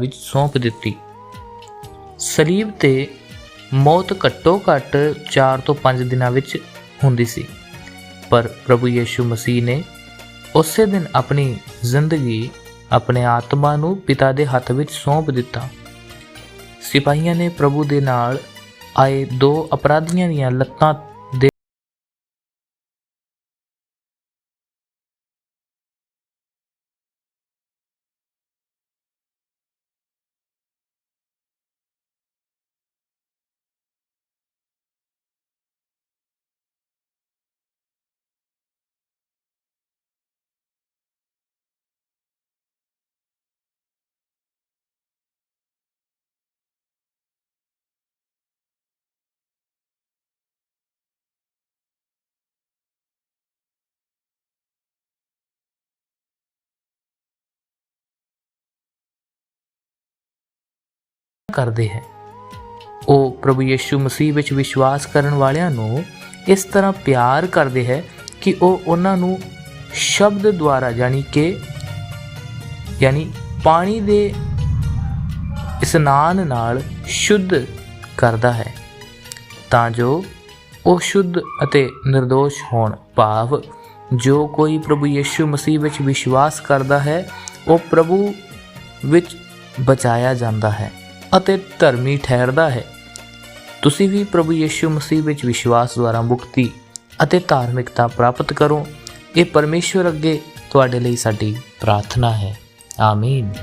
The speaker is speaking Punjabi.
ਵਿੱਚ ਸੌਂਪ ਦਿੱਤੀ। ਸਲੀਬ ਤੇ ਮੌਤ ਘੱਟੋ ਘੱਟ 4 ਤੋਂ 5 ਦਿਨਾਂ ਵਿੱਚ ਹੁੰਦੀ ਸੀ। ਪਰ ਪ੍ਰਭੂ ਯੀਸ਼ੂ ਮਸੀਹ ਨੇ ਉਸੇ ਦਿਨ ਆਪਣੀ ਜ਼ਿੰਦਗੀ ਆਪਣੇ ਆਤਮਾ ਨੂੰ ਪਿਤਾ ਦੇ ਹੱਥ ਵਿੱਚ ਸੌਂਪ ਦਿੱਤਾ। ਸਿਪਾਹੀਆਂ ਨੇ ਪ੍ਰਭੂ ਦੇ ਨਾਲ ਆਏ ਦੋ ਅਪਰਾਧੀਆਂ ਦੀਆਂ ਲੱਤਾਂ ਕਰਦੇ ਹੈ। ਉਹ ਪ੍ਰਭੂ ਯੀਸ਼ੂ ਮਸੀਹ ਵਿੱਚ ਵਿਸ਼ਵਾਸ ਕਰਨ ਵਾਲਿਆਂ ਨੂੰ ਇਸ ਤਰ੍ਹਾਂ ਪਿਆਰ ਕਰਦੇ ਹੈ ਕਿ ਉਹ ਉਹਨਾਂ ਨੂੰ ਸ਼ਬਦ ਦੁਆਰਾ ਯਾਨੀ ਕਿ ਯਾਨੀ ਪਾਣੀ ਦੇ ਇਸਨਾਨ ਨਾਲ ਸ਼ੁੱਧ ਕਰਦਾ ਹੈ ਤਾਂ ਜੋ ਉਹ ਸ਼ੁੱਧ ਅਤੇ નિર્ਦੋਸ਼ ਹੋਣ ਭਾਵ ਜੋ ਕੋਈ ਪ੍ਰਭੂ ਯੀਸ਼ੂ ਮਸੀਹ ਵਿੱਚ ਵਿਸ਼ਵਾਸ ਕਰਦਾ ਹੈ, ਉਹ ਪ੍ਰਭੂ ਵਿੱਚ ਬਚਾਇਆ ਜਾਂਦਾ ਹੈ। ਅਤੇ ਧਰਮੀ ਠਹਿਰਦਾ ਹੈ। ਤੁਸੀਂ ਵੀ ਪ੍ਰਭੂ ਯੀਸ਼ੂ ਮਸੀਹ ਵਿੱਚ ਵਿਸ਼ਵਾਸ ਦੁਆਰਾ ਮੁਕਤੀ ਅਤੇ ਧਾਰਮਿਕਤਾ ਪ੍ਰਾਪਤ ਕਰੋ। ਇਹ ਪਰਮੇਸ਼ਵਰ ਅੱਗੇ ਤੁਹਾਡੇ ਲਈ ਸਾਡੀ ਪ੍ਰਾਰਥਨਾ ਹੈ। ਆਮੀਨ।